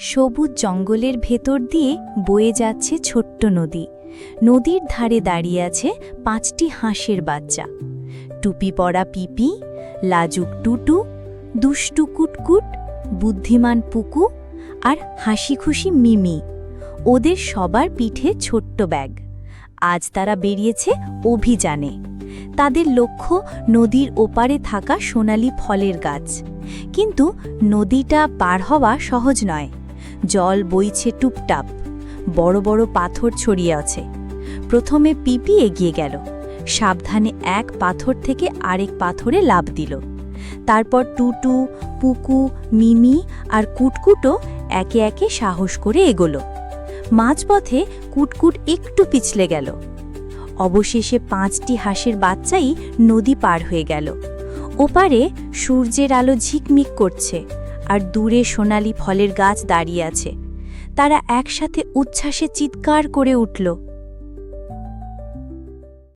সবুজ জঙ্গলের ভেতর দিয়ে বয়ে যাচ্ছে ছোট্ট নদী। নদীর ধারে দাঁড়িয়ে আছে পাঁচটি হাঁসের বাচ্চা। টুপি পরা পিপি, লাজুক টুটু, দুষ্টু কুটকুট, বুদ্ধিমান পুকু আর হাসি খুশি মিমি। ওদের সবার পিঠে ছোট্ট ব্যাগ। আজ তারা বেরিয়েছে অভিযানে। তাদের লক্ষ্য নদীর ওপারে থাকা সোনালি ফলের গাছ। কিন্তু নদীটা পার হওয়া সহজ নয়। জল বইছে টুপটাপ। বড় বড় পাথর ছড়িয়ে আছে। প্রথমে পিপি এগিয়ে গেল। সাবধানে এক পাথর থেকে আরেক পাথরে লাভ দিল। তারপর টুটু, পুকু, মিমি আর কুটকুটো একে একে সাহস করে এগোলো। মাঝপথে কুটকুট একটু পিছলে গেল। অবশেষে পাঁচটি হাঁসের বাচ্চাই নদী পার হয়ে গেল। ওপারে সূর্যের আলো ঝিকমিক করছে। আর দূরে সোনালি ফলের গাছ দাঁড়িয়ে আছে। তারা একসাথে উচ্ছ্বাসে চিৎকার করে উঠল।